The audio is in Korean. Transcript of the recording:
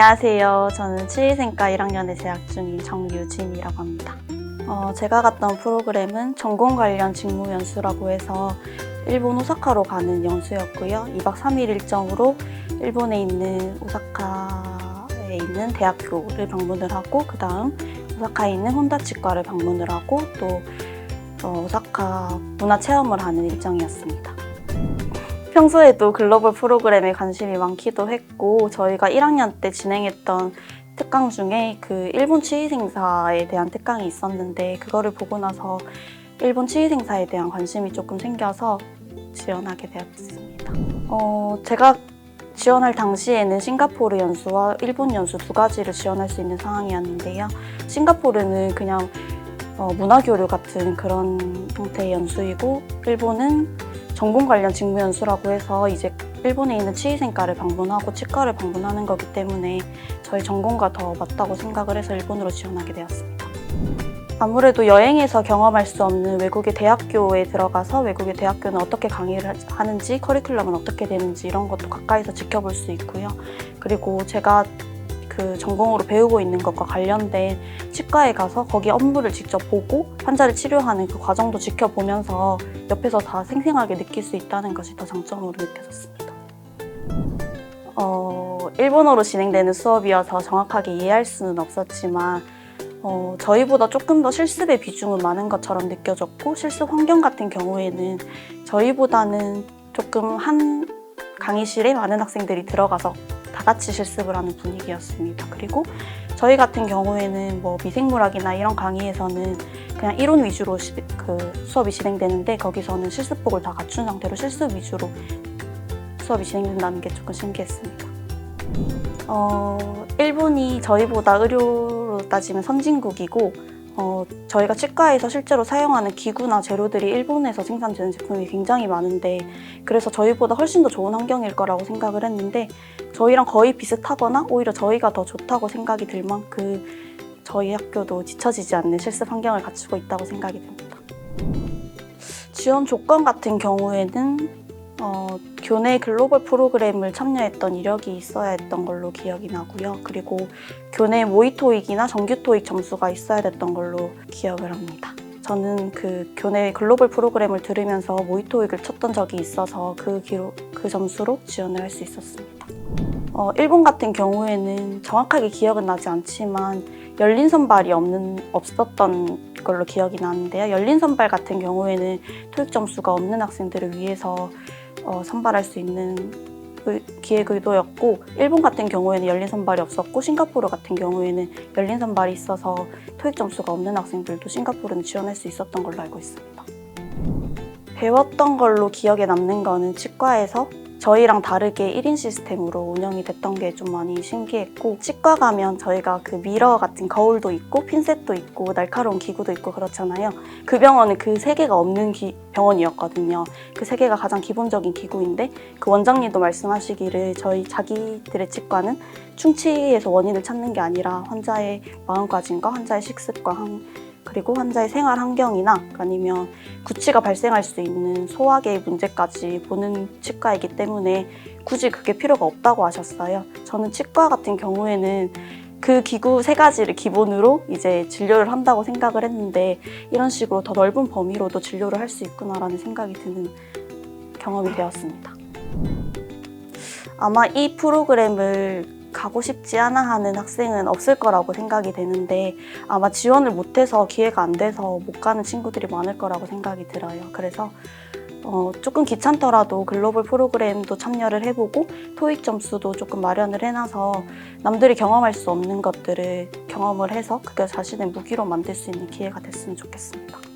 안녕하세요. 저는 치위생과 1학년에 재학 중인 정유진이라고 합니다. 어, 제가 갔던 프로그램은 전공 관련 직무 연수라고 해서 일본 오사카로 가는 연수였고요. 2박 3일 일정으로 일본에 있는 오사카에 있는 대학교를 방문을 하고 그 다음 오사카에 있는 혼다 치과를 방문을 하고 또 어, 오사카 문화 체험을 하는 일정이었습니다. 평소에도 글로벌 프로그램에 관심이 많기도 했고 저희가 1학년 때 진행했던 특강 중에 그 일본 치위생사에 대한 특강이 있었는데 그거를 보고 나서 일본 치위생사에 대한 관심이 조금 생겨서 지원하게 되었습니다. 어, 제가 지원할 당시에는 싱가포르 연수와 일본 연수 두 가지를 지원할 수 있는 상황이었는데요. 싱가포르는 그냥 어, 문화교류 같은 그런 형태의 연수이고 일본은 전공 관련 직무 연수라고 해서 이제 일본에 있는 치위생과를 방문하고 치과를 방문하는 거기 때문에 저희 전공과 더 맞다고 생각을 해서 일본으로 지원하게 되었습니다. 아무래도 여행에서 경험할 수 없는 외국의 대학교에 들어가서 외국의 대학교는 어떻게 강의를 하는지 커리큘럼은 어떻게 되는지 이런 것도 가까이서 지켜볼 수 있고요. 그리고 제가 그 전공으로 배우고 있는 것과 관련된 치과에 가서 거기 업무를 직접 보고 환자를 치료하는 그 과정도 지켜보면서 옆에서 다 생생하게 느낄 수 있다는 것이 더 장점으로 느껴졌습니다. 어, 일본어로 진행되는 수업이어서 정확하게 이해할 수는 없었지만 어, 저희보다 조금 더 실습의 비중은 많은 것처럼 느껴졌고 실습 환경 같은 경우에는 저희보다는 조금 한 강의실에 많은 학생들이 들어가서 다 같이 실습을 하는 분위기였습니다. 그리고 저희 같은 경우에는 뭐 미생물학이나 이런 강의에서는 그냥 이론 위주로 시- 그 수업이 진행되는데 거기서는 실습복을 다 갖춘 상태로 실습 위주로 수업이 진행된다는 게 조금 신기했습니다. 어, 일본이 저희보다 의료로 따지면 선진국이고 어, 저희가 치과에서 실제로 사용하는 기구나 재료들이 일본에서 생산되는 제품이 굉장히 많은데 그래서 저희보다 훨씬 더 좋은 환경일 거라고 생각을 했는데 저희랑 거의 비슷하거나 오히려 저희가 더 좋다고 생각이 들 만큼 저희 학교도 뒤처지지 않는 실습 환경을 갖추고 있다고 생각이 듭니다. 지원 조건 같은 경우에는 어, 교내 글로벌 프로그램을 참여했던 이력이 있어야 했던 걸로 기억이 나고요. 그리고 교내 모의 토익이나 정규 토익 점수가 있어야 됐던 걸로 기억을 합니다. 저는 그 교내 글로벌 프로그램을 들으면서 모의 토익을 쳤던 적이 있어서 그 기록, 그 점수로 지원을 할 수 있었습니다. 어, 일본 같은 경우에는 정확하게 기억은 나지 않지만 열린 선발이 없는 없었던 걸로 기억이 나는데요. 열린 선발 같은 경우에는 토익 점수가 없는 학생들을 위해서 어, 선발할 수 있는 의- 기획 의도였고 일본 같은 경우에는 열린 선발이 없었고 싱가포르 같은 경우에는 열린 선발이 있어서 토익 점수가 없는 학생들도 싱가포르는 지원할 수 있었던 걸로 알고 있습니다. 배웠던 걸로 기억에 남는 거는 치과에서 저희랑 다르게 1인 시스템으로 운영이 됐던 게 좀 많이 신기했고 치과 가면 저희가 그 미러 같은 거울도 있고 핀셋도 있고 날카로운 기구도 있고 그렇잖아요. 그 병원은 그 세 개가 없는 기- 병원이었거든요. 그 세 개가 가장 기본적인 기구인데 그 원장님도 말씀하시기를 저희 자기들의 치과는 충치에서 원인을 찾는 게 아니라 환자의 마음가짐과 환자의 식습과 한- 그리고 환자의 생활 환경이나 아니면 구취가 발생할 수 있는 소화계의 문제까지 보는 치과이기 때문에 굳이 그게 필요가 없다고 하셨어요. 저는 치과 같은 경우에는 그 기구 세 가지를 기본으로 이제 진료를 한다고 생각을 했는데 이런 식으로 더 넓은 범위로도 진료를 할 수 있구나라는 생각이 드는 경험이 되었습니다. 아마 이 프로그램을 가고 싶지 않아 하는 학생은 없을 거라고 생각이 되는데 아마 지원을 못해서 기회가 안 돼서 못 가는 친구들이 많을 거라고 생각이 들어요. 그래서 어, 조금 귀찮더라도 글로벌 프로그램도 참여를 해보고 토익 점수도 조금 마련을 해놔서 남들이 경험할 수 없는 것들을 경험을 해서 그게 자신의 무기로 만들 수 있는 기회가 됐으면 좋겠습니다.